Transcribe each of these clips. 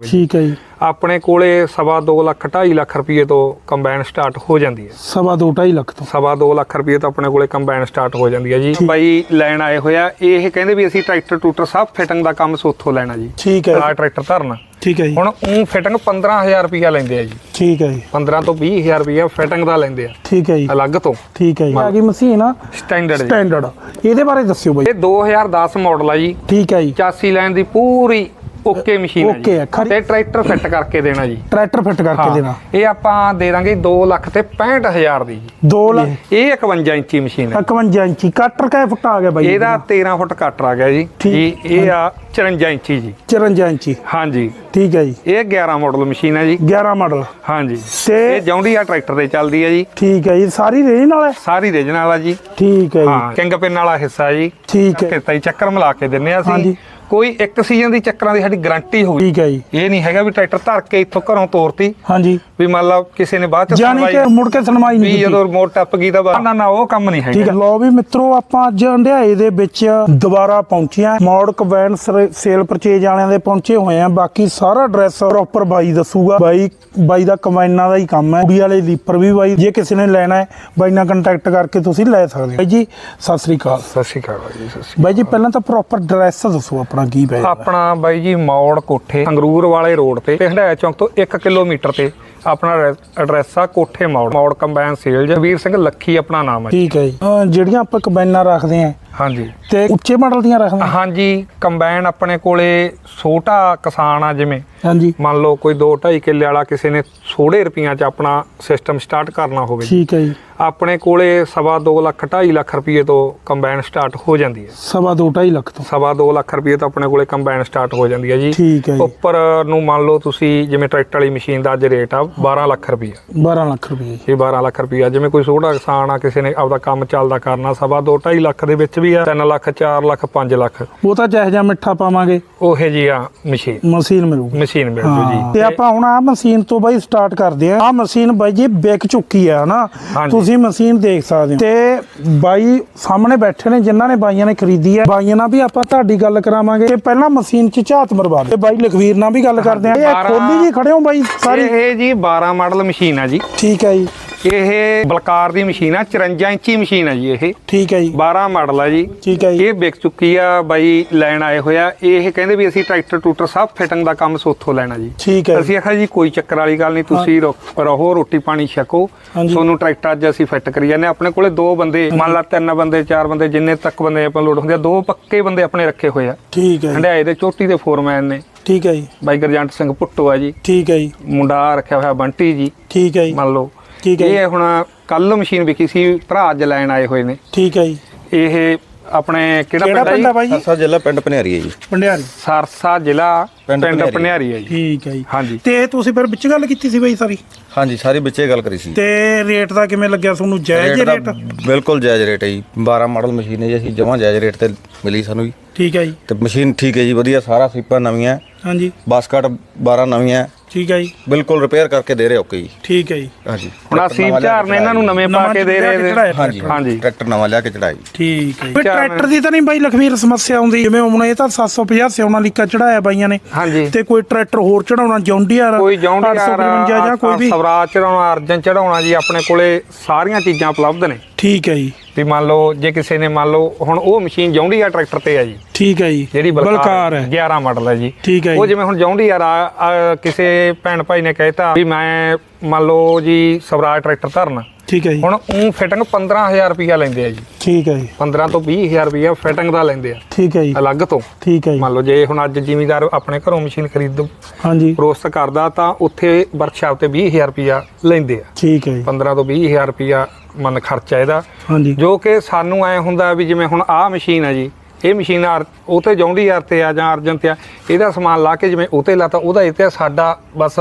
ਠੀਕ ਹੈ ਜੀ। ਆਪਣੇ ਕੋਲੇ ਸਵਾ 2 ਲੱਖ 2.5 ਲੱਖ ਰੁਪਏ ਤੋਂ ਕੰਬਾਈਨ ਸਟਾਰਟ ਹੋ ਜਾਂਦੀ ਹੈ। ਸਵਾ ਦੋ ਢਾਈ ਲੱਖ ਤੋਂ। ਸਵਾ 2 ਲੱਖ ਰੁਪਏ ਤੋਂ ਆਪਣੇ ਕੋਲੇ ਕੰਬਾਈਨ ਸਟਾਰਟ ਹੋ ਜਾਂਦੀ ਹੈ ਜੀ। ਬਾਈ ਲੈਣ ਆਏ ਹੋਇਆ ਇਹ ਕਹਿੰਦੇ ਵੀ ਅਸੀਂ ਟਰੈਕਟਰ ਟੂਟਰ ਸਭ ਫਿਟਿੰਗ ਦਾ ਕੰਮ ਸੋਥੋਂ ਲੈਣਾ ਜੀ। ਠੀਕ ਹੈ। ਆ ਟਰੈਕਟਰ ਧਰਨਾ। ਠੀਕ ਹੈ ਜੀ। ਹੁਣ ਉਹ ਫਿਟਿੰਗ 15000 ਰੁਪਿਆ ਲੈਂਦੇ ਆ ਜੀ। ਠੀਕ ਹੈ ਜੀ। 15 ਤੋਂ 20000 ਰੁਪਿਆ ਫਿਟਿੰਗ ਦਾ ਲੈਂਦੇ ਆ। ਠੀਕ ਹੈ ਜੀ। ਅਲੱਗ ਤੋਂ। ਠੀਕ ਹੈ ਜੀ। ਆ ਗਈ ਮਸ਼ੀਨ ਆ। Standard standard. ਇਹਦੇ ਬਾਰੇ ਦੱਸਿਓ ਬਾਈ। ਇਹ 2010 ਮਾਡਲ ਆ ਜੀ। ਠੀਕ ਹੈ ਜੀ। 85 ਲਾਈਨ ਦੀ ਪੂਰੀ ਓਕੇ ਮਸ਼ੀਨ ਹੈ ਹੈ, ਖਰੀ- ਤੇ ਟਰੈਕਟਰ ਫਿੱਟ ਕਰਕੇ ਦੇਣਾ ਜੀ। ਟਰੈਕਟਰ ਫਿੱਟ ਕਰਕੇ ਹਾਂ, ਦੇਣਾ। ਇਹ ਆਪਾਂ ਦੇ ਦਾਂਗੇ 2 ਲੱਖ ਤੇ 65000 ਦੀ ਜੀ। 2 ਲੱਖ ਇਹ 51 ਇੰਚੀ ਮਸ਼ੀਨ ਹੈ 51 ਇੰਚੀ ਕਟਰ ਕਾ ਫੁੱਟ ਆ ਗਿਆ ਬਾਈ? ਇਹਦਾ 13 ਫੁੱਟ ਕੱਟ ਆ ਗਿਆ ਜੀ। ਜੀ ਇਹ ਆ 54 ਇੰਚੀ ਜੀ। 54 ਇੰਚੀ। ਹਾਂਜੀ। ਠੀਕ ਹੈ ਜੀ। ਇਹ 11 ਮਾਡਲ ਮਸ਼ੀਨ ਹੈ ਜੀ। 11 ਮਾਡਲ। ਹਾਂਜੀ। ਤੇ ਇਹ ਜੌਂਡੀ ਆ ਟਰੈਕਟਰ ਤੇ ਚੱਲਦੀ ਹੈ ਜੀ। ਠੀਕ ਹੈ ਜੀ ਸਾਰੀ ਰੇਂਜ ਨਾਲ ਹੈ? ਸਾਰੀ ਰੀਜਨਲ ਆ ਜੀ। ਠੀਕ ਹੈ ਜੀ। ਹਾਂ ਕਿੰਗ ਪਿੰਨ ਵਾਲਾ ਹਿੱਸਾ ਜੀ। ਠੀਕ ਹੈ। ਕਿਤਾ ਹੀ ਚੱਕਰ ਮਿਲਾ ਕੇ ਦਿੰਨੇ ਆ। ਅਸੀਂ। ਕੋਈ ਇੱਕ ਸੀਜ਼ਨ ਦੀ ਚੱਕਰਾਂ ਦੀ ਸਾਡੀ ਗਾਰੰਟੀ ਹੋਊਗੀ ਠੀਕ ਹੈ ਜੀ। ਇਹ ਨਹੀਂ ਹੈਗਾ ਵੀ ਟਰੈਕਟਰ ਧਰ ਕੇ ਇੱਥੋਂ ਘਰੋਂ ਤੋਰਤੀ। ਹਾਂਜੀ। ਵੀ ਮੰਨ ਲਓ ਕਿਸੇ ਨੇ ਬਾਅਦ ਚ ਜਾਨੀ ਕਿ ਮੁੜ ਕੇ ਸੁਣਵਾਈ ਵੀ ਨਹੀਂ ਕੀਤੀ। ਜਦੋਂ ਰਿਮੋਟ ਟੱਪ ਗਈ ਤਾਂ ਬਸ ਨਾ ਨਾ ਉਹ ਕੰਮ ਨਹੀਂ ਠੀਕ ਹੈਗਾ। ਹੈ ਲੋ ਵੀ ਮਿੱਤਰੋ ਆਪਾਂ ਅੱਜ ਹੰਡਿਆਏ ਦੇ ਵਿੱਚ ਦੁਬਾਰਾ ਪਹੁੰਚੇ ਆ ਮੌੜ ਕਵੈਨ ਸੇਲ ਪਰਚੇਜ ਵਾਲਿਆਂ ਦੇ ਪਹੁੰਚੇ ਹੋਏ ਆ ਬਾਕੀ ਸਾਰਾ ਐਡਰੈਸ ਪ੍ਰੋਪਰ ਬਾਈ ਦੱਸੂਗਾ। ਬਾਈ ਬਾਈ ਦਾ ਕਮੈਨਾਂ ਦਾ ਹੀ ਕੰਮ ਹੈ। ਕੁੜੀ ਵਾਲੇ ਲੀਪਰ ਵੀ ਬਾਈ ਜੇ ਕਿਸੇ ਨੇ ਲੈਣਾ ਹੈ ਬਾਈ ਨਾਲ ਕੰਟੈਕਟ ਕਰਕੇ ਤੁਸੀਂ ਲੈ ਸਕਦੇ ਹੋ। ਬਾਈ ਜੀ ਸਤਿ ਸ੍ਰੀ ਅਕਾਲ। ਸਤਿ ਸ਼੍ਰੀ ਅਕਾਲ ਬਾਈ ਜੀ ਸਤਿ ਸ਼੍ਰੀ ਬਾਈ ਜੀ ਪਹਿਲਾਂ ਤਾਂ ਪ੍ਰੋਪਰ ਐਡਰੈਸ ਦੱਸੋ ਆਪਣਾ। ਕੀ ਪੈ ਆਪਣਾ ਬਾਈ ਜੀ ਮੌੜ ਕੋਠੇ ਅੰਗਰੂਰ ਵਾਲੇ ਰੋਡ ਤੇ ਤੇ ਹੰਡਾਇਆ ਚੌਂਕ ਤੋਂ 1 ਕਿਲੋਮੀਟਰ ਤੇ ਆਪਣਾ ਐਡਰੈਸ ਆ ਕੋਠੇ ਮੌੜ ਮੌੜ ਕੰਬਾਈਨ ਸੇਲ ਜਵੀਰ ਸਿੰਘ ਲੱਖੀ ਆਪਣਾ ਨਾਮ ਹੈ। ਠੀਕ ਹੈ ਜੀ। ਅਹ ਜਿਹੜੀਆਂ ਆਪਾਂ ਕਮੈਨਾਂ ਰੱਖਦੇ ਆ ਹਾਂਜੀ। ਤੇ ਉੱਚੇ ਮਾਡਲ ਦੀਆਂ ਰੱਖਦੇ ਆ ਹਾਂਜੀ ਕੰਬਾਈਨ ਆਪਣੇ ਕੋਲੇ ਛੋਟਾ ਕਿਸਾਨ ਆ ਜਿਵੇਂ। ਹਾਂਜੀ। ਮੰਨ ਲਓ ਕੋਈ 2.5 ਕਿੱਲੇ ਵਾਲਾ ਕਿਸੇ ਨੇ ਥੋੜੇ ਰੁਪਈਆਂ 'ਚ ਆਪਣਾ ਸਿਸਟਮ ਸਟਾਰਟ ਕਰਨਾ ਹੋਵੇ। ਠੀਕ ਹੈ ਜੀ। ਆਪਣੇ ਕੋਲੇ ਸਵਾ 2 ਲੱਖ 2.5 ਲੱਖ ਰੁਪਏ ਤੋਂ ਕੰਬਾਈਨ ਸਟਾਰਟ ਹੋ ਜਾਂਦੀ ਹੈ। ਸਵਾ ਦੋ ਢਾਈ ਲੱਖ ਤੋਂ? ਸਵਾ 2 ਲੱਖ ਰੁਪਏ ਤੋਂ ਆਪਣੇ ਕੋਲੇ ਕੰਬਾਈਨ ਸਟਾਰਟ ਹੋ ਜਾਂਦੀ ਹੈ ਜੀ। ਠੀਕ ਹੈ ਜੀ। ਉੱਪਰ ਨੂੰ ਮੰਨ ਲਓ ਤੁਸੀਂ ਜਿਵੇਂ ਟਰੈਕਟਰ ਵਾਲੀ ਮਸ਼ੀਨ ਦਾ ਅੱਜ ਰੇਟ ਆ 12 ਲੱਖ ਰੁਪਏ 12 ਲੱਖ ਰੁਪਏ ਇਹ 12 ਲੱਖ ਰੁਪਏ ਜਿਵੇਂ ਕੋਈ ਛੋਟਾ ਕਿਸਾਨ ਆ ਕਿਸੇ ਨੇ ਆਪਦਾ ਕੰਮ ਚੱਲਦਾ ਕਰਨਾ ਸਵਾ 2 2.5 ਲੱਖ ਦੇ ਵਿੱਚ ਵੀ ਆ 3 ਲੱਖ 4 ਲੱਖ 5 ਲੱਖ। ਉਹ ਤਾਂ ਜਿਹੋ ਜਿਹਾ ਮਿੱਠਾ ਪਾਵਾਂਗੇ। ਉਹੇ ਜੀ ਆ ਮਸ਼ੀਨ। ਮਸ਼ੀਨ ਮਿਲੂਗੀ। ਮਸ਼ੀਨ ਮਿਲ ਜੂ। ਜੀ ਤੇ ਆਪਾਂ ਹੁਣ ਆ ਮਸ਼ੀਨ ਤੋਂ ਬਾਈ ਸਟਾਰਟ ਕਰਦੇ ਆ। ਆ ਮਸ਼ੀਨ ਬਾਈ ਜੀ ਵਿਕ ਚੁੱਕੀ ਆ ਨਾ ਹਾਂਜੀ। ਤੁਸੀਂ ਮਸ਼ੀਨ ਦੇਖ ਸਕਦੇ ਹੋ। ਤੇ ਬਾਈ ਸਾਹਮਣੇ ਬੈਠੇ ਨੇ ਜਿਨ੍ਹਾਂ ਨੇ ਬਾਈਆਂ ਨੇ ਖਰੀਦੀ ਆ। ਬਾਈਆਂ ਨਾਲ ਵੀ ਆਪਾਂ ਤੁਹਾਡੀ ਗੱਲ ਕਰਾਵਾਂਗੇ। ਤੇ ਪਹਿਲਾਂ ਮਸ਼ੀਨ 'ਚ ਝਾਤ ਮਰਵਾ ਦੇ। ਬਾਈ ਲਖਵੀਰ ਨਾਲ ਵੀ ਗੱਲ ਕਰਦੇ ਆ। ਇਹ ਖੋਲੀ ਜੀ ਖੜੇ ਹੋ ਬਾਈ ਸਾਰੀ। ਇਹ ਜੀ 12 ਮਾਡਲ ਮਸ਼ੀਨ ਆ ਜੀ। ਠੀਕ ਹੈ ਜੀ। ਇਹ ਬਲਕਾਰ ਦੀ ਮਸ਼ੀਨ ਆ 54 ਇੰਚੀ ਮਸ਼ੀਨ ਆ ਜੀ ਇਹ। ਠੀਕ ਹੈ ਜੀ। 12 ਮਾਡਲ ਆ ਜੀ। ਠੀਕ ਹੈ ਜੀ। ਇਹ ਵਿਕ ਚੁੱਕੀ ਆ ਬਾਈ ਲੈਣ ਆਏ ਹੋਇਆ ਇਹ ਕਹਿੰਦੇ ਵੀ ਅਸੀਂ ਟਰੈਕਟਰ ਟੂਟਰ ਸਭ ਫਿਟਿੰਗ ਦਾ ਕੰਮ ਸੋਥੋਂ ਲੈਣਾ ਜੀ। ਠੀਕ ਹੈ ਅਸੀਂ ਆਖਿਆ ਜੀ ਕੋਈ ਚੱਕਰ ਵਾਲੀ ਗੱਲ ਨਹੀਂ ਤੁਸੀਂ ਰਹੋ ਰੋਟੀ ਪਾਣੀ ਛਕੋ। ਤੁਹਾਨੂੰ ਟਰੈਕਟਰ ਅੱਜ ਅਸੀਂ ਫਿੱਟ ਕਰੀ ਜਾਂਦੇ। ਆਪਣੇ ਕੋਲੇ ਦੋ ਬੰਦੇ ਮੰਨ ਲਾ ਤਿੰਨ ਬੰਦੇ ਚਾਰ ਬੰਦੇ ਜਿੰਨੇ ਤੱਕ ਬੰਦੇ ਆਪਾਂ ਲੋਡ ਹੁੰਦੇ ਆ ਦੋ ਪੱਕੇ ਬੰਦੇ ਆਪਣੇ ਰੱਖੇ ਹੋਏ ਆ। ਠੀਕ ਹੈ ਹੰਡਾਏ ਦੇ ਚੋਟੀ ਦੇ ਫੋਰਮੈਨ ਨੇ। ਠੀਕ ਹੈ ਜੀ। ਬਾਈ ਗਰਜੰਟ ਸਿੰਘ ਪੁੱਟੋ ਆ ਜੀ। ਠੀਕ ਹੈ ਜੀ। ਮੁੰਡਾ ਰੱਖਿਆ ਹੋਇਆ ਬੰਟੀ ਜੀ। ਠੀਕ ਹੈ ਜੀ। ਮੰਨ ਲਓ। ਠੀਕ ਹੈ। ਇਹ ਹੁਣ ਕੱਲ ਮਸ਼ੀਨ ਵਿਕੀ ਸੀ ਭਰਾ ਅੱਜ ਲੈਣ ਆਏ ਹੋਏ ਨੇ। ਠੀਕ ਹੈ ਜੀ। ਇਹ ਆਪਣੇ ਕਿਹੜਾ ਪਿੰਡ ਹੈ ਬਾਈ ਜੀ ਸਰਸਾ ਜ਼ਿਲ੍ਹਾ ਪਿੰਡ ਭਨੇਰੀ ਹੈ ਜੀ। ਪੰਡਿਆਰੀ। ਸਰਸਾ ਜ਼ਿਲ੍ਹਾ ਪਿੰਡ। ਪਨਿਆਰੀ। ਹੈ ਜੀ। ਠੀਕ ਹੈ ਜੀ। ਹਾਂਜੀ। ਤੇ ਤੁਸੀਂ ਫਿਰ ਵਿੱਚ ਗੱਲ ਕੀਤੀ ਸੀ ਬਾਈ ਸਾਰੀ? ਹਾਂਜੀ ਸਾਰੀ ਵਿੱਚੇ ਗੱਲ ਕਰੀ ਸੀ। ਤੇ ਰੇਟ ਦਾ ਕਿਵੇਂ ਲੱਗਿਆ ਤੁਹਾਨੂੰ? ਜਾਇਜ਼ ਰੇਟ ਬਿਲਕੁਲ ਜਾਇਜ਼ ਰੇਟ ਹੈ ਜੀ। 12 ਮਾਡਲ ਮਸ਼ੀਨ ਹੈ ਜੀ ਅਸੀਂ ਜਮਾਂ ਜਾਇਜ਼ ਰੇਟ ਤੇ ਮਿਲੀ ਸਾਨੂੰ ਜੀ। ਠੀਕ ਹੈ ਜੀ। ਤੇ ਮਸ਼ੀਨ ਠੀਕ ਹੈ ਜੀ ਵਧੀਆ ਸਾਰਾ ਸੀਪਾਂ ਨਵੀਆਂ। ਹਾਂਜੀ। ਬਾਸਕਟ 12 ਨਵੀਆਂ। ਠੀਕ ਹੈ ਜੀ। ਬਿਲਕੁਲ ਰਿਪੇਅਰ ਕਰਕੇ ਦੇ ਰਹੇ ਓਕੇ ਜੀ ਠੀਕ ਹੈ ਜੀ। ਹਾਂਜੀ। ਹੁਣ ਸੀਪ ਝਾਰ ਨੇ ਇਹਨਾਂ ਨੂੰ ਨਵੇਂ ਪਾ ਕੇ ਦੇ ਰਹੇ ਚੜਾਇਆ ਨੇ। ਹਾਂਜੀ। ਹਾਂਜੀ। ਟਰੈਕਟਰ ਨਵਾਂ ਲਿਆ ਕੇ ਚੜਾਈ ਠੀਕ ਹੈ ਜੀ। ਟਰੈਕਟਰ ਦੀ ਤਾਂ ਨਹੀਂ ਬਾਈ ਲਖਵੀਰ ਸਮੱਸਿਆ ਆਉਂਦੀ। ਜਿਵੇਂ ਹੁਣ ਇਹ ਤਾਂ 750 ਸਿਉਣਾ ਲੀਕਾ ਚੜਾਇਆ ਬਾਈਆਂ ਨੇ। ਹਾਂਜੀ। ਤੇ ਕੋਈ ਟਰੈਕਟਰ ਹੋਰ ਚੜਾਉਣਾ ਜੌਂਡੀਆਰ ਕੋਈ ਜੌਂਡੀਆਰ 855 ਜਾਂ ਕੋਈ ਵੀ। ਸਵਰਾਜ ਚੜਾਉਣਾ ਅਰਜਨ ਚੜਾਉਣਾ ਜੀ ਆਪਣੇ ਕੋਲੇ ਸਾਰੀਆਂ ਚੀਜ਼ਾਂ ਉਪਲਬਧ ਨੇ। ਠੀਕ ਹੈ ਜੀ। ਵੀ ਮੰਨ ਲਓ ਜੇ ਕਿਸੇ ਨੇ ਮੰਨ ਲਓ ਹੁਣ ਉਹ ਮਸ਼ੀਨ ਜੌਂਡੀਆਰ ਟਰੈਕਟਰ ਤੇ ਹੈ ਜੀ ਠੀਕ ਹੈ ਜੀ ਜਿਹੜੀ ਬਲਕਾਰ ਬਲਕਾਰ ਹੈ। 11 ਮਾਡਲ ਹੈ ਜੀ। ਠੀਕ ਹੈ ਉਹ ਜਿਵੇਂ ਹੁਣ ਆ ਆ ਕਿਸੇ ਭੈਣ ਭਾਈ ਨੇ ਕਹਿਤਾ ਵੀ ਮੈਂ ਮੰਨ ਲਓ ਜੀ ਸਵਰਾਜ ਟਰੈਕਟਰ ਧਰਨਾ। ਠੀਕ ਹੈ ਜੀ। ਹੁਣ ਉਹ ਫਿਟਿੰਗ 15000 ਰੁਪਇਆ ਲੈਂਦੇ ਆ ਜੀ। ਠੀਕ ਹੈ ਜੀ। 15 ਤੋਂ 20000 ਰੁਪਇਆ ਫਿਟਿੰਗ ਦਾ ਲੈਂਦੇ ਆ। ਠੀਕ ਹੈ ਜੀ। ਅਲੱਗ ਤੋਂ। ਠੀਕ ਹੈ ਜੀ। ਮੰਨ ਲਓ ਜੇ ਹੁਣ ਅੱਜ ਜ਼ਿਮੀਦਾਰ ਆਪਣੇ ਘਰੋਂ ਮਸ਼ੀਨ ਖਰੀਦ ਹਾਂਜੀ। ਪ੍ਰੋਸੈਸ ਕਰਦਾ ਤਾਂ ਉੱਥੇ ਵਰਕਸ਼ਾਪ ਤੇ 20000 ਰੁਪਇਆ ਲੈਂਦੇ ਆ। ਠੀਕ ਹੈ ਜੀ। 15 ਤੋਂ 20000 ਰੁਪਇਆ ਮਨ ਖਰਚਾ ਇਹਦਾ। ਹਾਂਜੀ। ਜੋ ਕਿ ਸਾਨੂੰ ਐ ਹੁੰਦਾ ਵੀ ਜਿਵੇਂ ਹੁਣ ਆਹ ਮਸ਼ੀਨ ਆ ਜੀ ਇਹ ਮਸ਼ੀਨ ਆ ਉਹ ਤੇ ਜੌਂਡੀ ਯਾਰ ਤੇ ਆ ਜਾਂ ਅਰਜਨ ਤੇ ਆ ਇਹਦਾ ਸਮਾਨ ਲਾ ਕੇ ਜਿਵੇਂ ਉਹ ਤੇ ਲਾਤਾ ਉਹਦਾ ਆ, ਸਾਡਾ ਬਸ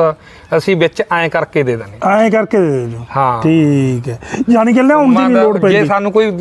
ਅਸੀਂ ਵਿੱਚ ਐਂ ਕਰਕੇ ਦੇ ਦਿੰਦੇ ਐਂ ਕਰਕੇ ਦੇ ਦਿਓ। ਹਾਂ। ਠੀਕ ਹੈ। ਯਾਨੀ ਕਿ ਲਿਆਉਣ ਦੀ ਨਹੀਂ ਲੋੜ ਜੇ ਪੈਂਦੀ ਸਾਨੂੰ ਕੋਈ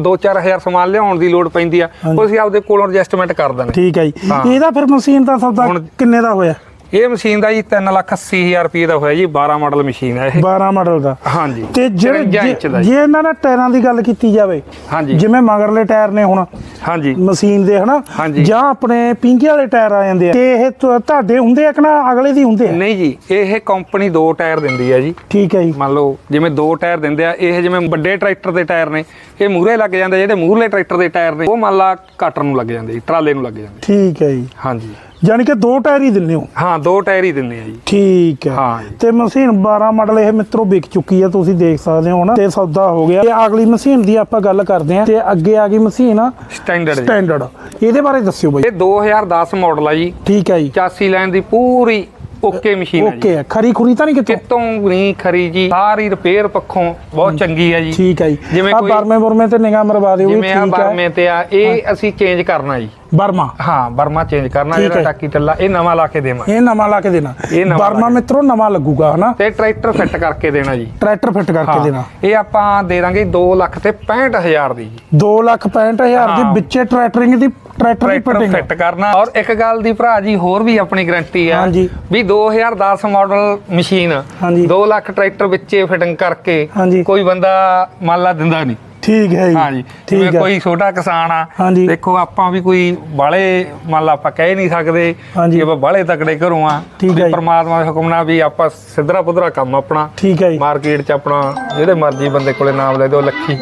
2-4000 ਸਮਾਨ ਲਿਆਉਣ ਦੀ ਲੋੜ ਪੈਂਦੀ ਆ ਉਹ ਅਸੀਂ ਆਪਦੇ ਕੋਲੋਂ ਐਡਜਸਟਮੈਂਟ ਕਰ ਦਿੰਦੇ ਠੀਕ ਹੈ ਜੀ। ਇਹਦਾ ਫਿਰ ਮਸ਼ੀਨ ਦਾ ਸੌਦਾ ਕਿੰਨੇ ਦਾ ਹੋਇਆ? ਇਹ ਮਸ਼ੀਨ ਦਾ ਜੀ 380000 ਰੁਪਏ ਦਾ ਹੋਇਆ ਜੀ 12 ਮਾਡਲ ਮਸ਼ੀਨ ਹੈ ਇਹ। 12 ਮਾਡਲ ਦਾ। ਹਾਂਜੀ। ਤੇ ਜਿਹੜੇ 53 ਇੰਚ ਦਾ ਜੇ। ਇਹਨਾਂ ਨੇ ਟਾਇਰਾਂ ਦੀ ਗੱਲ ਕੀਤੀ ਜਾਵੇ ਹਾਂਜੀ। ਜਿਵੇਂ ਮਗਰਲੇ ਟਾਇਰ ਨੇ ਹੁਣ ਹਾਂਜੀ। ਮਸ਼ੀਨ ਦੇ ਹਨਾ। ਜਾਂ ਆਪਣੇ ਪਿੰਗੇ ਵਾਲੇ ਟਾਇਰ ਆ ਜਾਂਦੇ ਆ। ਤੇ ਇਹ ਤੁਹਾਡੇ ਹੁੰਦੇ ਆ ਕਿ ਨਾ ਅਗਲੇ ਦੀ ਹੁੰਦੇ ਆ? ਨਹੀਂ ਜੀ ਇਹ ਕੰਪਨੀ ਦੋ ਟਾਇਰ ਦਿੰਦੀ ਹੈ ਜੀ। ਠੀਕ ਹੈ ਜੀ। ਮੰਨ ਲਓ ਜਿਵੇਂ ਦੋ ਟਾਇਰ ਦਿੰਦੇ ਆ ਇਹ ਜਿਵੇਂ ਵੱਡੇ ਟਰੈਕਟਰ ਦੇ ਟਾਇਰ ਨੇ ਇਹ ਮੂਹਰੇ ਲੱਗ ਜਾਂਦੇ ਜਿਹੜੇ ਮੂਹਰਲੇ ਟਰੈਕਟਰ ਦੇ ਟਾਇਰ ਨੇ ਉਹ ਮੰਨ ਲਾ ਕਟਰ ਨੂੰ ਲੱਗ ਜਾਂਦੇ ਟਰਾਲੇ ਨੂੰ ਲੱਗ ਜਾਂਦੇ ਠੀਕ ਹੈ ਜੀ। ਹਾਂਜੀ। ਯਾਨੀ ਕਿ ਦੋ ਟਾਇਰ ਹੀ ਦਿੰਦੇ ਹੋ? ਹਾਂ ਦੋ ਟਾਇਰ ਹੀ ਦਿੰਦੇ ਆ ਜੀ। ਠੀਕ ਹੈ। ਹਾਂ। ਜੀ। ਤੇ ਮਸ਼ੀਨ 12 ਮਾਡਲ ਇਹ ਮਿੱਤਰੋ ਵਿਕ ਚੁੱਕੀ ਹੈ ਤੁਸੀਂ ਦੇਖ ਸਕਦੇ ਹੋ ਨਾ। ਤੇ ਸੌਦਾ ਹੋ ਗਿਆ। ਤੇ ਅਗਲੀ ਮਸ਼ੀਨ ਦੀ ਆਪਾਂ ਗੱਲ ਕਰਦੇ ਹਾਂ। ਤੇ ਅੱਗੇ ਆ ਗਈ ਮਸ਼ੀਨ ਸਟੈਂਡਰਡ ਜੀ। ਸਟੈਂਡਰਡ। ਇਹਦੇ ਬਾਰੇ ਦੱਸਿਓ ਬਾਈ। ਇਹ 2010 ਮਾਡਲ ਆ ਜੀ। ਠੀਕ ਹੈ ਜੀ। 85 ਲਾਈਨ ਦੀ ਪੂਰੀ ਓਕੇ ਮਸ਼ੀਨ ਹੈ ਜੀ। ਓਕੇ ਹੈ ਖਰੀ ਖੁਰੀ ਤਾਂ ਨਹੀਂ ਕਿਤੋਂ? ਕਿਤੋਂ ਨਹੀਂ ਖਰੀ ਜੀ। ਸਾਰੀ ਰਿਪੇਅਰ ਪੱਖੋਂ ਬਹੁਤ ਚੰਗੀ ਹੈ ਜੀ। ਠੀਕ ਹੈ ਜੀ। ਜਿਵੇਂ ਆ ਕੋਈ- ਬਰਮੇ ਬੁਰਮੇ ਤੇ ਨਿਗਾਹ ਮਰਵਾ ਦਿਓ ਵੀ ਜਿਵੇਂ ਆ ਠੀਕ ਹੈ। ਬਰਮੇ ਤੇ ਆ ਇਹ ਅਸੀਂ ਚੇਂਜ ਕਰਨਾ ਜੀ। ਬਰਮਾ ਹਾਂ ਬਰਮਾ ਚੇਂਜ ਕਰਨਾ ਠੀਕ ਜਿਹੜਾ ਹੈ। ਟਾਕੀ ਟੱਲਾ ਇਹ ਨਵਾਂ ਲਾ ਕੇ ਦੇਵਾਂਗੇ ਇਹ ਨਵਾਂ ਲਾ ਕੇ ਦੇਣਾ ਇਹ ਨਵਾਂ ਬਰਮਾ ਕੇ। ਮਿੱਤਰੋ ਨਵਾਂ ਲੱਗੂਗਾ ਹਨਾ ਤੇ ਟਰੈਕਟਰ ਫਿੱਟ ਕਰਕੇ ਦੇਣਾ ਜੀ ਟਰੈਕਟਰ ਫਿੱਟ ਕਰਕੇ ਦੇਣਾ ਇਹ ਆਪਾਂ ਦੇ ਦਾਂਗੇ 2 ਲੱਖ ਤੇ 65000 ਦੀ ਜੀ 2 ਲੱਖ 65000 ਦੀ ਹਾਂ। ਵਿੱਚੇ ਟਰੈਕਟਰਿੰਗ ਦੀ ਟਰੈਕਟਰ ਦੀ ਟਰੈਕਟਰ ਫਿਟਿੰਗ ਫਿੱਟ ਕਰਨਾ ਔਰ ਇੱਕ ਗੱਲ ਦੀ ਭਰਾ ਜੀ ਹੋਰ ਵੀ ਆਪਣੀ ਗਰੰਟੀ ਆ ਹਾਂਜੀ। ਵੀ 2010 ਮਾਡਲ ਮਸ਼ੀਨ ਹਾਂਜੀ। 2 ਲੱਖ ਟਰੈਕਟਰ ਵਿੱਚੇ ਫਿਟਿੰਗ ਕਰਕੇ ਹਾਂਜੀ। ਕੋਈ ਬੰਦਾ ਮੰਨ ਲਾ ਦਿੰਦਾ ਨਹੀਂ ਠੀਕ ਹੈ ਜੀ ਹਾਂਜੀ ਜਿਵੇਂ ਕੋਈ ਛੋਟਾ ਕਿਸਾਨ ਆ। ਦੇਖੋ ਆਪਾਂ ਵੀ ਕੋਈ ਬਾਲੇ ਮੰਨ ਲਾ ਆਪਾਂ ਕਹਿ ਨਹੀਂ ਸਕਦੇ। ਕਿ ਆਪਾਂ ਬਾਲੇ ਤਕੜੇ ਘਰੋਂ ਆ। ਪ੍ਰਮਾਤਮਾ ਦੇ ਹੁਕਮ ਨਾਲ ਵੀ ਆਪਾਂ ਸਿੱਧਰਾ ਪੁੱਧਰਾ ਕੰਮ ਆਪਣਾ ਠੀਕ ਹੈ ਜੀ ਮਾਰਕੀਟ 'ਚ ਆਪਣਾ ਜਿਹੜੇ ਮਰਜ਼ੀ ਬੰਦੇ ਕੋਲੇ ਨਾਮ ਲੈ ਦਿਓ ਲੱਖੀ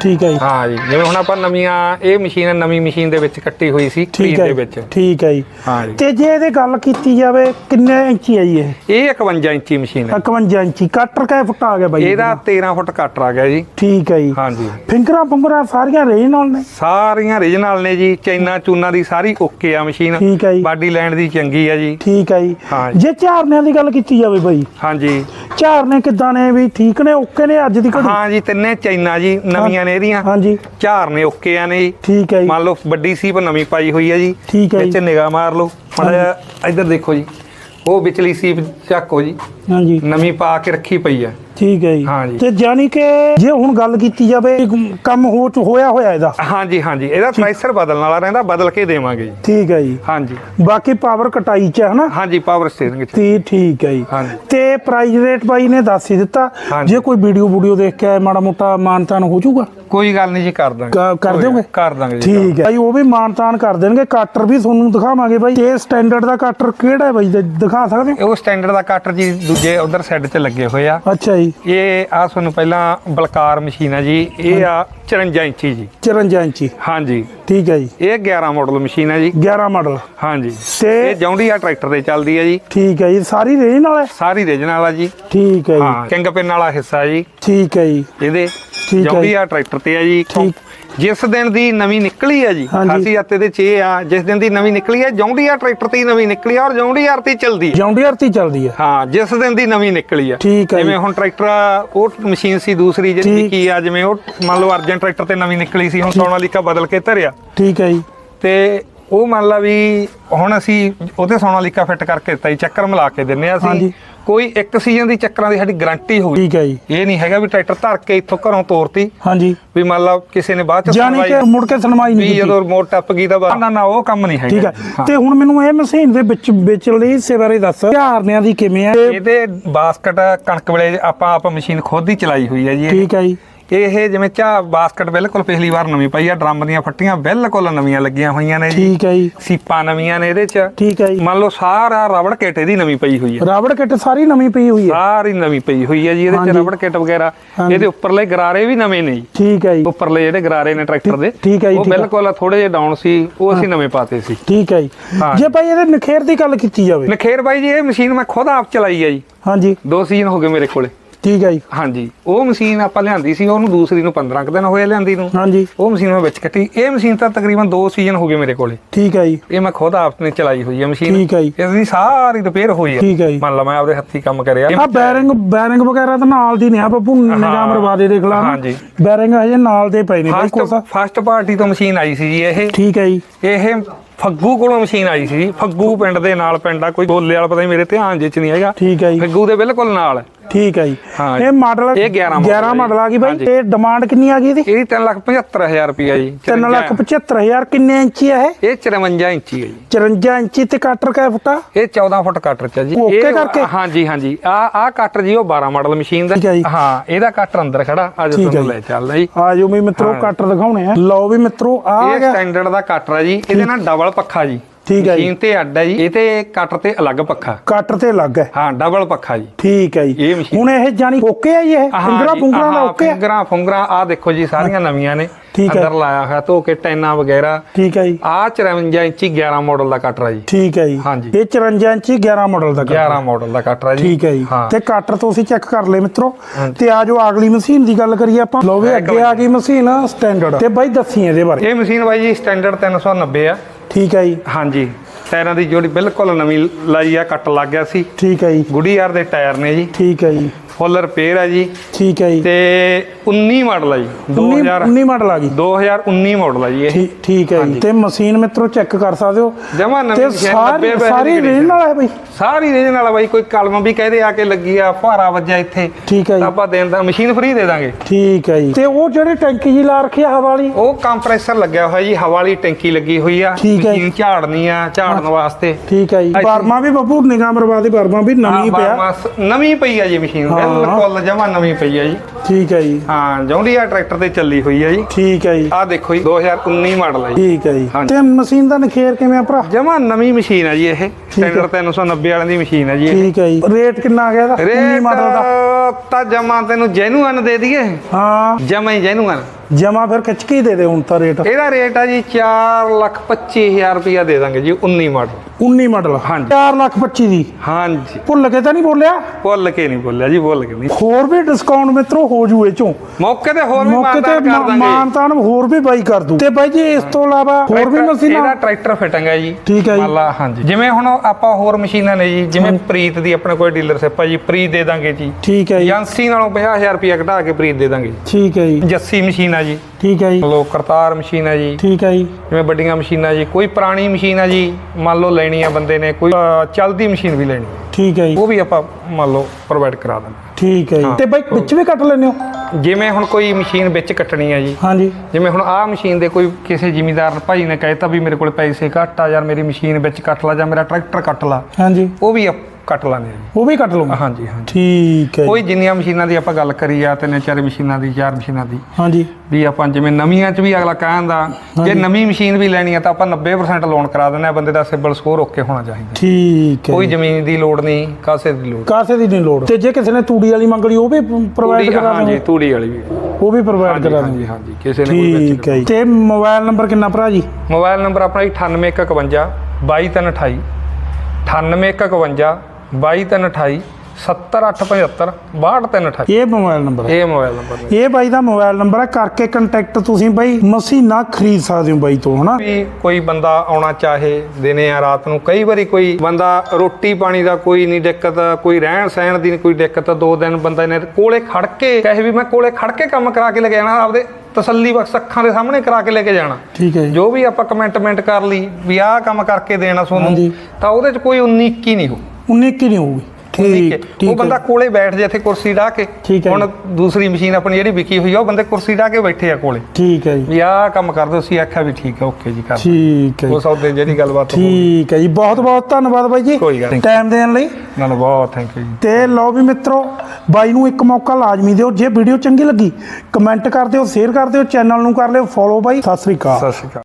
ਠੀਕ ਹੈ ਜੀ। ਹਾਂ ਜੀ ਜਿਵੇਂ ਹੁਣ ਆਪਾਂ ਨਵੀਆਂ ਇਹ ਮਸ਼ੀਨ ਨਵੀਂ ਮਸ਼ੀਨ ਦੇ ਵਿੱਚ ਕੱਟੀ ਹੋਈ ਸੀ ਠੀਕ ਹੈ ਦੇ ਜੀ, ਵਿੱਚ। ਠੀਕ ਹੈ ਜੀ। ਹਾਂ ਜੀ। ਤੇ ਜੇ ਇਹਦੇ ਗੱਲ ਕੀਤੀ ਜਾਵੇ ਕਿੰਨੇ ਇੰਚੀ ਹੈ ਜੀ ਇਹ? ਇਹ 51 ਇੰਚੀ ਮਸ਼ੀਨ ਹੈ 51 ਇੰਚੀ। ਕਟਰ ਕੈ ਫੁੱਟ ਆ ਗਿਆ ਬਾਈ? ਇਹਦਾ 13 ਫੁੱਟ ਕੱਟ ਆ ਗਿਆ ਜੀ। ਠੀਕ ਹੈ ਜੀ। ਹਾਂ ਜੀ। ਫਿੰਗਰਾਂ ਫੁੰਗਰਾਂ ਸਾਰੀਆਂ ਰੇਜ ਨਾਲ ਨੇ? ਸਾਰੀਆਂ ਰੀਜਨਲ ਨੇ ਜੀ ਚੈਨਾ ਚੂਨਾ ਦੀ ਸਾਰੀ ਓਕੇ ਆ ਮਸ਼ੀਨ। ਠੀਕ ਹੈ ਜੀ। ਬਾਡੀ ਲੈਂਡ ਦੀ ਚੰਗੀ ਆ ਜੀ। ਠੀਕ ਹੈ ਜੀ। ਹਾਂ ਜੀ। ਜੇ ਝਾਰਨਿਆਂ ਦੀ ਗੱਲ ਕੀਤੀ ਜਾਵੇ ਬਾਈ? ਹਾਂਜੀ ਝਾਰਨੇ ਕਿੱਦਾਂ ਨੇ ਵੀ ਠੀਕ ਨੇ ਓਕੇ ਨੇ ਅੱਜ ਦੀ ਘੜੀ? ਹਾਂ ਜੀ ਤਿੰਨੇ ਚੈਨਾ ਜੀ ਨਵੀਆਂ ਨੇ ਇਹਦੀਆਂ ਹਾਂਜੀ। ਝਾਰ ਨੇ ਓਕੇ ਆ ਨੇ ਜੀ? ਠੀਕ ਹੈ ਜੀ। ਮੰਨ ਲਓ ਵੱਡੀ ਸੀਪ ਨਵੀਂ ਪਾਈ ਹੋਈ ਹੈ ਜੀ। ਠੀਕ ਹੈ ਵਿੱਚ ਨਿਗਾਹ ਮਾਰ ਲਓ। ਮਾੜਾ ਇੱਧਰ ਦੇਖੋ ਜੀ। ਉਹ ਵਿਚਲੀ ਸੀਪ ਚੱਕੋ ਜੀ। ਹਾਂਜੀ। ਨਵੀਂ ਪਾ ਕੇ ਰੱਖੀ ਪਈ ਆ। ਠੀਕ ਹੈ ਜੀ। ਤੇ ਜਾਨੀ ਕਿ ਜੇ ਹੁਣ ਗੱਲ ਕੀਤੀ ਜਾਵੇ ਕੰਮ ਹੋ ਚ ਹੋਇਆ ਹੋਇਆ ਇਹਦਾ। ਹਾਂਜੀ ਹਾਂਜੀ। ਇਹਦਾ ਥ੍ਰੈਸ਼ਰ ਬਦਲਣ ਵਾਲਾ ਰਹਿੰਦਾ ਬਦਲ ਕੇ ਦੇਵਾਂਗੇ ਜੀ। ਠੀਕ ਹੈ ਜੀ। ਹਾਂਜੀ। ਬਾਕੀ ਪਾਵਰ ਕਟਾਈ ਚ ਹੈ ਨਾ ਹਾਂਜੀ ਪਾਵਰ ਸਟੀਅਰਿੰਗ ਚ ਤੇ ਠੀਕ ਹੈ ਜੀ। ਤੇ ਪ੍ਰਾਈਸ ਰੇਟ ਬਾਈ ਨੇ ਦੱਸ ਹੀ ਦਿੱਤਾ। ਜੇ ਕੋਈ ਵੀਡੀਓ ਵੀਡੀਓ ਦੇਖ ਕੇ ਆਏ ਮਾੜਾ ਮੋਟਾ ਮਾਨਤਾਨ ਹੋ ਜਾਊਗਾ? ਕੋਈ ਗੱਲ ਨਹੀਂ ਜੀ ਕਰ ਦਾਂਗੇ। ਕਰ ਦਿਓਗੇ? ਕਰ ਦਾਂਗੇ ਜੀ ਠੀਕ ਹੈ। ਬਾਈ ਉਹ ਵੀ ਮਾਨਤਾਨ ਕਰ ਦੇਣਗੇ। ਕਾਟਰ ਵੀ ਤੁਹਾਨੂੰ ਦਿਖਾਵਾਂਗੇ ਬਾਈ। ਤੇ ਸਟੈਂਡਰਡ ਦਾ ਕਾਟਰ ਕਿਹੜਾ ਹੈ ਬਾਈ? ਦਿਖਾ ਸਕਦੇ ਹੋ? ਉਹ ਸਟੈਂਡਰਡ ਦਾ ਕੱਟਰ ਜੀ ਦੂਜੇ ਉਧਰ ਸਾਈਡ ਤੇ ਲੱਗੇ ਹੋਏ ਆ। ਅੱਛਾ ਜੀ। ਇਹ ਆ ਤੁਹਾਨੂੰ ਪਹਿਲਾਂ ਬਲਕਾਰ ਮਸ਼ੀਨ ਆ ਜੀ। ਇਹ ਆ 54 ਇੰਚੀ ਜੀ। 54 ਇੰਚੀ। ਹਾਂਜੀ। ਠੀਕ ਹੈ ਜੀ। ਇਹ 11 ਮਾਡਲ ਮਸ਼ੀਨ ਹੈ ਜੀ। 11 ਮਾਡਲ ਹਾਂਜੀ। ਤੇ ਇਹ ਜੌਂਡੀਆ ਟਰੈਕਟਰ ਤੇ ਚੱਲਦੀ ਹੈ ਜੀ। ਠੀਕ ਹੈ ਜੀ। ਸਾਰੀ ਰੇਂਜ ਨਾਲ ਹੈ? ਸਾਰੀ ਰੀਜਨਲ ਆ ਜੀ। ਠੀਕ ਹੈ ਜੀ। ਹਾਂ ਕਿੰਗ ਪਿਨ ਵਾਲਾ ਹਿੱਸਾ ਜੀ। ਠੀਕ ਹੈ ਜੀ। ਇਹਦੇ ਹੈ ਜੀ। ਜੌਂਡੀਆ ਟਰੈਕਟਰ ਤੇ ਆ ਜੀ। ਠੀਕ। ਜਿਸ ਦਿਨ ਦੀ ਨਵੀਂ ਨਿਕਲੀ ਹੈ ਜੀ। ਖਾਸੀਅਤ ਇਹਦੇ ਚ ਇਹ ਆ ਜਿਸ ਦਿਨ ਦੀ ਨਵੀਂ ਨਿਕਲੀ ਹੈ ਜੌਂਡੀਆ ਟਰੈਕਟਰ ਤੇ ਨਵੀਂ ਨਿਕਲੀ ਆ ਔਰ ਜੌਂਡੀਆ ਤੇ ਚੱਲਦੀ ਹੈ ਤੇ ਹੀ ਚੱਲਦੀ ਹੈ ਹਾਂ ਜਿਸ ਦਿਨ ਦੀ ਨਵੀਂ ਨਿਕਲੀ ਆ। ਜਿਵੇਂ ਹੁਣ ਟਰੈਕਟਰ ਆ, ਉਹ ਮਸ਼ੀਨ ਸੀ ਦੂਸਰੀ ਜਿਹੜੀ। ਕੀ ਆ ਜਿਵੇਂ ਉਹ ਮੰਨ ਲਓ ਅਰਜਨ ਟਰੈਕਟਰ ਤੇ ਨਵੀਂ ਨਿਕਲੀ ਸੀ ਹੁਣ ਸੋਨਾਲੀਕਾ ਬਦਲ ਕੇ ਧਰਿਆ ਠੀਕ ਹੈ ਜੀ ਤੇ ਉਹ ਮੰਨ ਲਾ ਵੀ ਹੁਣ ਅਸੀਂ ਉਹਤੇ ਸੋਨਾਲੀਕਾ ਫਿੱਟ ਕਰਕੇ ਦਿੱਤਾ ਜੀ ਚੱਕਰ ਮਿਲਾ ਕੇ ਦਿੰਨੇ ਆ ਹਾਂਜੀ। ਅਸੀਂ ਕੋਈ ਇੱਕ ਸੀਜ਼ਨ ਦੀ ਚੱਕਰਾਂ ਦੀ ਸਾਡੀ ਗਾਰੰਟੀ ਹੋਊਗੀ ਠੀਕ ਹੈ ਜੀ। ਇਹ ਨਹੀਂ ਹੈਗਾ ਵੀ ਟਰੈਕਟਰ ਧਰ ਕੇ ਇੱਥੋਂ ਘਰੋਂ ਤੋਰਤੀ। ਹਾਂਜੀ। ਵੀ ਮੰਨ ਲਾ ਕਿਸੇ ਨੇ ਬਾਅਦ ਚ ਜਾਨੀ ਕਿ ਮੁੜ ਕੇ ਸੁਣਵਾਈ ਨਹੀਂ ਕੀਤੀ। ਜਦੋਂ ਰਿਮੋਟ ਟੱਪ ਗਈ ਤਾਂ ਬਾਅਦ ਨਾ ਨਾ ਉਹ ਕੰਮ ਨਹੀਂ ਹੈਗਾ। ਠੀਕ ਹੈ। ਤੇ ਹੁਣ ਮੈਨੂੰ ਇਹ ਮਸ਼ੀਨ ਦੇ ਵਿੱਚ ਵੇਚਣ ਲਈ ਇਸੇ ਬਾਰੇ ਦੱਸ। ਝਾਰਨਿਆਂ ਦੀ ਕਿਵੇਂ ਹੈ ਇਹਦੇ ਬਾਸਕਟ ਕਣਕ ਵੇਲੇ ਆਪਾਂ ਆਪ ਮਸ਼ੀਨ ਖੁਦ ਹੀ ਚਲਾਈ ਹੋਈ ਹੈ ਜੀ। ਠੀਕ ਹੈ ਜੀ। ਇਹ ਜਿਵੇਂ ਚਾਹ ਬਾਸਕਟ ਬਿਲਕੁਲ ਪਿਛਲੀ ਵਾਰ ਨਵੀਂ ਪਈ ਆ ਡਰਮ ਦੀਆਂ ਫੱਟੀਆਂ ਬਿਲਕੁਲ ਨਵੀਆਂ ਲੱਗੀਆਂ ਹੋਈਆਂ ਨੇ ਜੀ। ਠੀਕ ਹੈ ਜੀ। ਸੀਪਾਂ ਨਵੀਆਂ ਨੇ ਇਹਦੇ ਚ। ਠੀਕ ਹੈ ਜੀ। ਮੰਨ ਲਓ ਸਾਰਾ ਰਬੜ ਕਿੱਟ ਇਹਦੀ ਨਵੀਂ ਪਈ ਹੋਈ ਹੈ ਰਾਵੜ ਕਿੱਟ ਸਾਰੀ ਨਵੀਂ ਪਈ ਹੋਈ ਹੈ। ਸਾਰੀ ਨਵੀਂ ਪਈ ਹੋਈ ਹੈ ਜੀ ਇਹਦੇ। ਚ ਰਬੜ ਕਿੱਟ ਵਗੈਰਾ। ਇਹਦੇ ਉੱਪਰਲੇ ਗਰਾਰੇ ਵੀ ਨਵੇਂ ਨੇ ਜੀ। ਠੀਕ ਹੈ ਜੀ। ਉੱਪਰਲੇ ਜਿਹੜੇ ਗਰਾਰੇ ਨੇ ਟਰੈਕਟਰ ਦੇ ਠੀਕ ਹੈ ਜੀ, ਉਹ। ਬਿਲਕੁਲ ਥੋੜੇ ਜਿਹਾ ਡਾਊਨ ਸੀ ਉਹ ਅਸੀਂ ਨਵੇਂ ਪਾਤੇ ਸੀ। ਠੀਕ ਹੈ ਜੀ। ਜੇ ਭਾਈ ਇਹਦੇ ਨਖੇਰ ਦੀ ਗੱਲ ਕੀਤੀ ਜਾਵੇ। ਨਖੇਰ ਬਾਈ ਜੀ ਇਹ ਮਸ਼ੀਨ ਮੈਂ ਖੁਦ ਆਪ ਚਲਾਈ ਹੈ ਜੀ। ਹਾਂਜੀ। ਦੋ ਸੀਜ਼ਨ ਹੋ ਗਏ ਮੇਰੇ ਕੋਲੇ। ਠੀਕ ਹੈ ਜੀ। ਹਾਂਜੀ। ਉਹ ਮਸ਼ੀਨ ਆਪਾਂ ਲਿਆਂਦੀ ਸੀ ਉਹਨੂੰ ਦੂਸਰੀ ਨੂੰ 15 ਕੁ ਦਿਨ ਹੋਏ ਲਿਆਂਦੀ ਨੂੰ। ਹਾਂਜੀ। ਉਹ ਮਸ਼ੀਨ ਮੈਂ ਵਿੱਚ ਕੱਟੀ। ਇਹ ਮਸ਼ੀਨ ਤਾਂ ਤਕਰੀਬਨ 2 ਸੀਜ਼ਨ ਹੋ ਗਏ ਮੇਰੇ ਕੋਲੇ। ਠੀਕ ਹੈ ਜੀ। ਇਹ ਮੈਂ ਖੁਦ ਆਪ ਨੇ ਚਲਾਈ ਹੋਈ ਹੈ ਮਸ਼ੀਨ। ਠੀਕ ਹੈ ਜੀ। ਇਸ ਦੀ ਸਾਰੀ ਰਿਪੇਅਰ ਹੋਈ ਹੈ। ਠੀਕ ਹੈ ਜੀ। ਮੰਨ ਲਾ ਮੈਂ ਆਪਦੇ ਹੱਥੀ ਕੰਮ ਕਰਿਆ। ਆ ਬੈਰਿੰਗ ਬੈਰਿੰਗ ਵਗੈਰਾ ਤਾਂ ਨਾਲ ਦੀ ਨੇ। ਆ ਬੱਬੂ ਨਿਗਾਹ ਮਰਵਾ ਦੇ ਦੇਖ ਲਾ। ਹਾਂਜੀ। ਬੈਰਿੰਗ ਹਜੇ ਨਾਲ ਦੇ ਪਏ ਨੇ। ਫਸਟ ਪਾਰਟੀ ਤੋਂ ਮਸ਼ੀਨ ਆਈ ਸੀ ਜੀ ਇਹ। ਠੀਕ ਹੈ ਜੀ। ਇਹ ਫੱਗੂ ਕੋਲੋਂ ਮਸ਼ੀਨ ਆਈ ਸੀ। ਫੱਗੂ ਪਿੰਡ ਦੇ ਨਾਲ ਪਿੰਡ ਆ ਕੋਈ ਬੋਲੇ ਵਾਲਾ ਪਤਾ ਨਹੀਂ ਮੇਰੇ ਧਿਆਨ ਜਿੱਚ ਨਹੀਂ ਹੈਗਾ। ਠੀਕ ਹੈ ਜੀ। ਫੱਗੂ ਦੇ ਬਿਲਕੁਲ ਨਾਲ। ਠੀਕ ਹੈ ਜੀ। ਇਹ ਮਾਡਲ ਇਹ 11 model 11 ਮਾਡਲ ਆ ਗਈ ਬਾਈ। ਤੇ ਡਿਮਾਂਡ ਕਿੰਨੀ ਆ ਗਈ ਇਹਦੀ? ਇਹਦੀ 375000 ਰੁਪਿਆ ਜੀ 3 ਲੱਖ 75000 ਕਿੰਨੇ ਇੰਚੀ ਆ ਇਹ? ਇਹ 54 ਇੰਚੀ ਹੈ ਜੀ। 54 ਇੰਚੀ ਤੇ ਕਟਰ ਕਾ ਫੁੱਟਾ? ਇਹ 14 ਫੁੱਟ ਕਟਰ ਚ ਆ ਜੀ। ਇਹ- ਕਰਕੇ? ਹਾਂਜੀ ਹਾਂਜੀ। ਆ ਆ ਕਟਰ ਜੀ ਉਹ 12 ਮਾਡਲ ਮਸ਼ੀਨ ਦਾ। ਹੈ ਇਹਦਾ ਕਟਰ ਅੰਦਰ ਖੜਾ ਅੱਜ ਤੁਹਾਨੂੰ। ਲੈ ਚੱਲਦਾ ਜੀ। ਆ ਜੋ ਵੀ ਮਿੱਤਰੋ ਕਟਰ ਦਿਖਾਉਣੇ ਆ। ਲਓ ਵੀ ਮਿੱਤਰੋ ਆ ਇਹ ਗਿਆ। ਸਟੈਂਡਰਡ ਦਾ ਕਟਰ ਹੈ ਜੀ। ਇਹਦੇ ਨਾਲ ਡਬਲ ਪੱਖਾ ਜੀ। ਠੀਕ ਹੈ ਜੀ। ਮਸ਼ੀਨ ਤੇ ਅੱਡ ਹੈ ਜੀ। ਇਹ ਤੇ ਕਟਰ ਤੇ ਅਲੱਗ ਪੱਖਾ। ਕਟਰ ਤੇ ਲੱਗ ਹੈ। ਹਾਂ ਡਬਲ ਪੱਖਾ ਜੀ। ਠੀਕ ਹੈ ਜੀ। ਹੁਣ ਇਹ ਜਾਨੀ ਓਕੇ ਆ ਜੀ ਇਹ? ਫਿੰਗਰਾਂ ਫੁੰਗਰਾਂ ਦਾ ਓਕੇ ਆ? ਫਿੰਗਰਾਂ ਫੁੰਗਰਾਂ ਆ ਦੇਖੋ ਜੀ ਸਾਰੀਆਂ ਨਵੀਆਂ ਨੇ। ਹੈ। ਅੰਦਰ ਲਾਇਆ ਹੋਇਆ ਧੋ ਕੇ ਟੈਨਾ ਵਗੈਰਾ। ਠੀਕ ਹੈ ਜੀ। ਆ 54 ਇੰਚੀ 11 ਮਾਡਲ ਦਾ ਕਟਰ ਹੈ ਜੀ। ਠੀਕ ਹੈ ਜੀ। ਹਾਂਜੀ। ਇਹ 54 ਇੰਚੀ 11 ਮਾਡਲ ਦਾ ਕਟਰ 11 ਮਾਡਲ ਦਾ ਕਟਰ ਹੈ ਜੀ। ਠੀਕ ਹੈ ਜੀ। ਹਾਂ। ਤੇ ਕਟਰ ਤੁਸੀਂ ਚੈੱਕ ਕਰ ਲਏ ਮਿੱਤਰੋ। ਤੇ ਆ ਜੋ ਅਗਲੀ ਮਸ਼ੀਨ ਦੀ ਗੱਲ ਕਰੀਏ ਆਪਾਂ। ਲਓ ਵੀ ਅੱਗੇ ਆ ਗਈ। ਮਸ਼ੀਨ ਸਟੈਂਡਰਡ ਤੇ ਬਾਈ ਦੱਸੀ ਇਹਦੇ ਬਾਰੇ। ਇਹ ਮਸ਼ੀਨ ਬਾਈ ਜੀ ਸਟੈਂਡਰਡ 390 ਆ। ਠੀਕ ਹੈ ਜੀ? ਹਾਂਜੀ। ਟਾਇਰਾਂ ਦੀ ਜੋੜੀ ਬਿਲਕੁਲ ਨਵੀਂ ਲਾਈ ਆ ਕੱਟ ਲੱਗ ਗਿਆ ਸੀ। ਠੀਕ ਹੈ ਜੀ। ਗੁੱਡੀ ਯਾਰ ਦੇ ਟਾਇਰ ਨੇ ਜੀ। ਠੀਕ ਹੈ ਜੀ। ਫੁੱਲ ਰਿਪੇਅਰ ਆ ਜੀ। ਠੀਕ ਹੈ ਜੀ। ਤੇ 19 ਮਾਡਲ ਆ ਜੀ 19 2000 19 ਮਾਡਲ ਆ ਗਈ। 2019 ਮਾਡਲ ਆ ਜੀ ਇਹ। ਠੀਕ ਹੈ ਜੀ। ਤੇ ਮਸ਼ੀਨ ਮਿੱਤਰੋ ਚੈੱਕ ਕਰ ਸਕਦੇ ਹੋ। ਜਮਾ ਨਵੀਂ ਸਾਰੀ 90 ਪੈਸੇ ਸਾਰੀ ਰੇਂਜ ਨਾਲ ਹੈ ਬਈ। ਸਾਰੀ ਰੇਂਜ ਨਾਲ ਆ ਬਾਈ ਕੋਈ ਕਲਮ ਵੀ ਕਹਦੇ ਆ ਕੇ ਲੱਗੀ ਆ ਫੁਹਾਰਾ ਵੱਜਾ ਇੱਥੇ। ਠੀਕ ਹੈ ਜੀ। ਆਪਾਂ ਦੇਣ ਦਾ ਮਸ਼ੀਨ ਫ੍ਰੀ ਦੇ ਦਾਂਗੇ। ਠੀਕ ਹੈ ਜੀ। ਤੇ ਉਹ ਜਿਹੜੇ ਟੈਂਕੀ ਜੀ ਲਾ ਰੱਖੀ ਆ ਹਵਾ ਵਾਲੀ? ਉਹ ਕੰਪਰੈਸਰ ਲੱਗਿਆ ਹੋਇਆ ਜੀ ਹਵਾ ਵਾਲੀ ਟੈਂਕੀ ਲੱਗੀ ਹੋਈ ਆ। ਮਸ਼ੀਨ ਝਾੜਨੀ ਆ ਝਾੜਨ ਵਾਸਤੇ। ਠੀਕ ਹੈ ਜੀ। ਬਰਮਾ ਵੀ ਬੱਬੂ ਨਿਗਾਹ ਬਰਬਾਦੀ ਬਰਮਾ ਵੀ ਨਵੀਂ ਹਾਂ, ਪਿਆ। ਨਵੀਂ ਪਈ ਆ ਜੀ ਮਸ਼ੀਨ ਹਾਂ। ਬਿਲਕੁਲ ਜਮਾ ਨਵੀਂ ਪਈ ਆ ਜੀ। ਠੀਕ ਹੈ ਜੀ। ਹਾਂ ਜੌਂਡੀ ਆ ਟਰੈਕਟਰ ਤੇ ਚੱਲੀ ਹੋਈ ਆ ਜੀ। ਠੀਕ ਹੈ ਜੀ। ਆ ਦੇਖੋ ਜੀ 2019 ਮਾਡਲ ਆ ਜੀ। ਠੀਕ ਹੈ ਜੀ। ਤੇ ਮਸ਼ੀਨ ਦਾ ਨਖੇਰ ਕਿਵੇਂ ਆ ਭਰਾ? ਜਮਾ ਨਵੀਂ ਮਸ਼ੀਨ ਆ ਜੀ ਇਹ। ਸਟੈਂਡਰਡ 390 ਵਾਲਿਆਂ ਦੀ ਮਸ਼ੀਨ ਆ ਜੀ ਠੀਕ ਹੈ ਜੀ। ਰੇਟ ਕਿੰਨਾ ਆ ਗਿਆ ਇਹਦਾ? 19 ਰੇਟ ਮਾਡਲ ਦਾ। ਤਾਂ ਜਮਾ ਤੈਨੂੰ ਜੈਨੂਅਨ ਦੇ ਦਈਏ। ਹਾਂ। ਜਮਾ ਹੀ ਜੈਨੂਅਨ। ਜਮਾ ਫਿਰ ਖਿੱਚ ਕੇ ਹੀ ਦੇ ਦੇ ਹੁਣ ਤਾਂ ਰੇਟ। ਇਹਦਾ ਰੇਟ ਆ ਜੀ 425000 ਰੁਪਇਆ ਦੇ ਦਾਂਗੇ ਜੀ 19 ਮਾਡਲ। 19 ਮਾਡਲ ਹਾਂਜੀ। 4 ਲੱਖ 25 ਦੀ। ਹਾਂਜੀ। ਭੁੱਲ ਕੇ ਤਾਂ ਨਹੀਂ ਬੋਲਿਆ? ਭੁੱਲ ਕੇ ਨਹੀਂ ਬੋਲਿਆ ਜੀ ਭੁੱਲ ਕੇ ਨਹੀਂ। ਹੋਰ ਵੀ ਡਿਸਕਾਊਂਟ ਮਿੱਤਰੋ ਹੋ ਜੂ ਇਹ ਚੋਂ। ਮੌਕੇ ਤੇ ਹੋਰ ਵੀ ਮੌਕੇ ਤੇ ਮਾਨਦਾਨ ਕਰ ਦਾਂਗੇ। ਮਾਨਤਾਨ ਹੋਰ ਵੀ ਬਾਈ ਕਰ ਦੂ। ਤੇ ਬਾਈ ਜੀ ਇਸ ਤੋਂ ਇਲਾਵਾ ਹੋਰ ਵੀ ਮਸ਼ੀਨਾਂ ਇਹਦਾ ਟਰੈਕਟਰ ਫਿਟਿੰਗ ਹੈ ਜੀ। ਠੀਕ ਹੈ ਜੀ। ਮੰਨ ਲਾ ਹਾਂਜੀ। ਜਿਵੇਂ ਹੁਣ ਆਪਾਂ ਹੋਰ ਮਸ਼ੀਨਾਂ ਨੇ ਜੀ ਜਿਵੇਂ ਪ੍ਰੀਤ ਦੀ ਆਪਣੇ ਕੋਲ ਡੀਲਰਸ਼ਿਪ ਹੈ ਜੀ ਪ੍ਰੀਤ ਦੇ ਦਾਂਗੇ ਜੀ। ਠੀਕ ਹੈ ਜੀ। ਏਜੰਸੀ ਨਾਲੋਂ 50000 ਰੁਪਇਆ ਘਟਾ ਕੇ ਪ੍ਰੀਤ ਦੇ ਦਾਂਗੇ। ਠੀਕ ਹੈ ਜੀ। ਜੱਸੀ ਮਸ਼ੀਨ ਆ ਜੀ। ਠੀਕ ਹੈ ਜੀ। ਲੋ ਕਰਤਾਰ ਮਸ਼ੀਨ ਆ ਜੀ। ਠੀਕ ਹੈ ਜੀ। ਜਿਵੇਂ ਵੱਡੀਆਂ ਮਸ਼ੀਨਾਂ ਜੀ ਕੋਈ ਪੁਰਾਣੀ ਮਸ਼ੀਨ ਆ ਜੀ ਮੰਨ ਲਓ ਲੈਣੀ ਆ ਬੰਦੇ ਨੇ ਕੋਈ ਚੱਲਦੀ ਮਸ਼ੀਨ ਵੀ ਲੈਣੀ। ਠੀਕ ਹੈ ਜੀ। ਉਹ ਵੀ ਆਪਾਂ ਮੰਨ ਲਓ ਪ੍ਰੋਵਾਈਡ ਕਰਾ ਦਿੰਦੇ ਠੀਕ ਹੈ ਜੀ। ਹਾਂ। ਤੇ ਬਾਈ ਵਿੱਚ ਵੀ ਕੱਟ ਲੈਂਦੇ ਹੋ? ਜਿਵੇਂ ਹੁਣ ਕੋਈ ਮਸ਼ੀਨ ਵਿੱਚ ਕੱਟਣੀ ਆ ਜੀ। ਹਾਂਜੀ। ਜਿਵੇਂ ਹੁਣ ਆਹ ਮਸ਼ੀਨ ਦੇ ਕੋਈ ਕਿਸੇ ਜ਼ਿਮੀਦਾਰ ਭਾਈ ਨੇ ਕਹਿਤਾ ਵੀ ਮੇਰੇ ਕੋਲ ਪੈਸੇ ਘੱਟ ਆ ਯਾਰ ਮੇਰੀ ਮਸ਼ੀਨ ਵਿੱਚ ਕੱਟ ਲਾ ਜਾਂ ਮੇਰਾ ਟਰੈਕਟਰ ਕੱਟ ਲਾ। ਹਾਂਜੀ। ਉਹ ਵੀ ਕੱਟ ਲਾਂਗੇ। ਜੀ ਉਹ ਵੀ ਕੱਟ ਲਊਗਾ? ਹਾਂਜੀ ਹਾਂਜੀ। ਠੀਕ ਹੈ ਕੋਈ ਜਿੰਨੀਆਂ ਮਸ਼ੀਨਾਂ ਦੀ ਆਪਾਂ ਗੱਲ ਕਰੀ ਆ ਤਿੰਨ ਚਾਰ ਮਸ਼ੀਨਾਂ ਦੀ ਚਾਰ ਮਸ਼ੀਨਾਂ ਦੀ। ਹਾਂਜੀ। ਵੀ ਆਪਾਂ ਜਿਵੇਂ ਨਵੀਆਂ 'ਚ ਵੀ ਅਗਲਾ ਕਹਿੰਦਾ ਜੇ। ਨਵੀਂ ਮਸ਼ੀਨ ਵੀ ਲੈਣੀ ਆ ਤਾਂ ਆਪਾਂ 90% ਲੋਨ ਕਰਾ ਦਿੰਦੇ ਆ ਬੰਦੇ ਦਾ ਸਿਬਲ ਸਕੋਰ ਓਕੇ ਹੋਣਾ ਚਾਹੀਦਾ। ਠੀਕ ਹੈ ਕੋਈ। ਜ਼ਮੀਨ ਦੀ ਲੋੜ ਨਹੀਂ ਕਾਸੇ ਦੀ ਲੋੜ। ਕਾਸੇ ਦੀ ਨਹੀਂ ਲੋੜ। ਤੇ ਜੇ ਕਿਸੇ ਨੇ ਤੂੜੀ ਵਾਲੀ ਮੰਗ ਲਈ ਉਹ ਵੀ ਪ੍ਰੋਵਾਈਡ ਕਰਾ ਹਾਂਜੀ ਤੂੜੀ ਵਾਲੀ ਵੀ। ਉਹ ਵੀ ਪ੍ਰੋਵਾਈਡ ਕਰਾ ਹਾਂਜੀ ਦੋਗੇ ਹਾਂਜੀ ਕਿਸੇ ਨੇ ਕੋਈ ਠੀਕ ਹੈ ਤੇ ਮੋਬਾਈਲ ਨੰਬਰ ਕਿੰਨਾ ਭਰਾ ਜੀ? ਮੋਬਾਈਲ ਨੰਬਰ ਆਪਣਾ ਜੀ 9851 22328 9851 22328 70875 62328 ਇਹ ਮੋਬਾਈਲ ਨੰਬਰ ਹੈ। ਇਹ ਮੋਬਾਈਲ ਨੰਬਰ ਨੇ ਇਹ ਬਾਈ ਦਾ ਮੋਬਾਈਲ ਨੰਬਰ ਹੈ। ਕਰਕੇ ਕੰਟੈਕਟ ਤੁਸੀਂ ਬਾਈ ਮਸ਼ੀਨਾਂ ਖਰੀਦ ਸਕਦੇ ਹੋ ਬਾਈ ਤੋਂ ਹਨਾ? ਵੀ ਕੋਈ ਬੰਦਾ ਆਉਣਾ ਚਾਹੇ ਦਿਨੇ ਆ ਰਾਤ ਨੂੰ ਕਈ ਵਾਰੀ ਕੋਈ ਬੰਦਾ ਰੋਟੀ ਪਾਣੀ ਦਾ ਕੋਈ ਨਹੀਂ ਦਿੱਕਤ ਕੋਈ ਰਹਿਣ ਸਹਿਣ ਦੀ ਕੋਈ ਦਿੱਕਤ ਦੋ ਦਿਨ ਬੰਦਾ ਨੇ ਕੋਲੇ ਖੜ ਕੇ ਕਹੇ ਵੀ ਮੈਂ ਕੋਲੇ ਖੜ ਕੇ ਕੰਮ ਕਰਾ ਕੇ ਲੈ ਜਾਣਾ ਆਪਦੇ ਤਸੱਲੀ ਬਖਸ਼ ਅੱਖਾਂ ਦੇ ਸਾਹਮਣੇ ਕਰਾ ਕੇ ਲੈ ਕੇ ਜਾਣਾ। ਠੀਕ ਹੈ ਜੀ। ਵੀ ਆਪਾਂ ਕਮੈਂਟਮੈਂਟ ਕਰ ਲਈ ਵੀ ਆਹ ਕੰਮ ਕਰਕੇ ਦੇਣਾ ਤੁਹਾਨੂੰ। ਤਾਂ ਉਹਦੇ ਚ ਕੋਈ 19 ਕੀ ਨਹੀਂ ਹੋ। 19 ਕੀ ਨਹੀਂ ਹੋਊਗੀ। ਠੀਕ ਉਹ ਠੀਕ ਬੰਦਾ ਹੈ ਕੋਲੇ ਬੈਠ ਜੇ ਇੱਥੇ ਕੁਰਸੀ ਢਾ ਕੇ। ਠੀਕ ਹੈ ਹੁਣ। ਦੂਸਰੀ ਮਸ਼ੀਨ ਆਪਣੀ ਜਿਹੜੀ ਵਿਕੀ ਹੋਈ ਆ ਉਹ ਬੰਦੇ ਕੁਰਸੀ ਢਾ ਕੇ ਬੈਠੇ ਆ ਕੋਲੇ। ਠੀਕ ਹੈ ਜੀ। ਵੀ ਆਹ ਕੰਮ ਕਰ ਦੋ ਸੀ ਆਖਿਆ ਵੀ ਠੀਕ ਹੈ ਓਕੇ ਜੀ ਕਰ। ਠੀਕ ਹੈ ਉਹ ਸੌਦੇ ਜਿਹੜੀ ਗੱਲਬਾਤ ਠੀਕ ਹੈ ਜੀ। ਬਹੁਤ ਬਹੁਤ ਧੰਨਵਾਦ ਬਾਈ ਜੀ। ਟਾਈਮ ਦੇਣ ਲਈ। ਨਾ ਨਾ ਬਹੁਤ ਥੈਂਕ ਯੂ ਜੀ। ਤੇ ਲਓ ਵੀ ਮਿੱਤਰੋ ਬਾਈ ਨੂੰ ਇੱਕ ਮੌਕਾ ਲਾਜ਼ਮੀ ਦਿਓ। ਜੇ ਵੀਡੀਓ ਚੰਗੀ ਲੱਗੀ ਕਮੈਂਟ ਕਰ ਦਿਓ ਸ਼ੇਅਰ ਕਰ ਦਿਓ ਚੈਨਲ ਨੂੰ ਕਰ ਲਿਓ ਫੋਲੋ ਬਾਈ। ਸਤਿ ਸ੍ਰੀ ਅਕਾਲ। ਸਤਿ ਸ਼੍ਰੀ ਅਕਾਲ।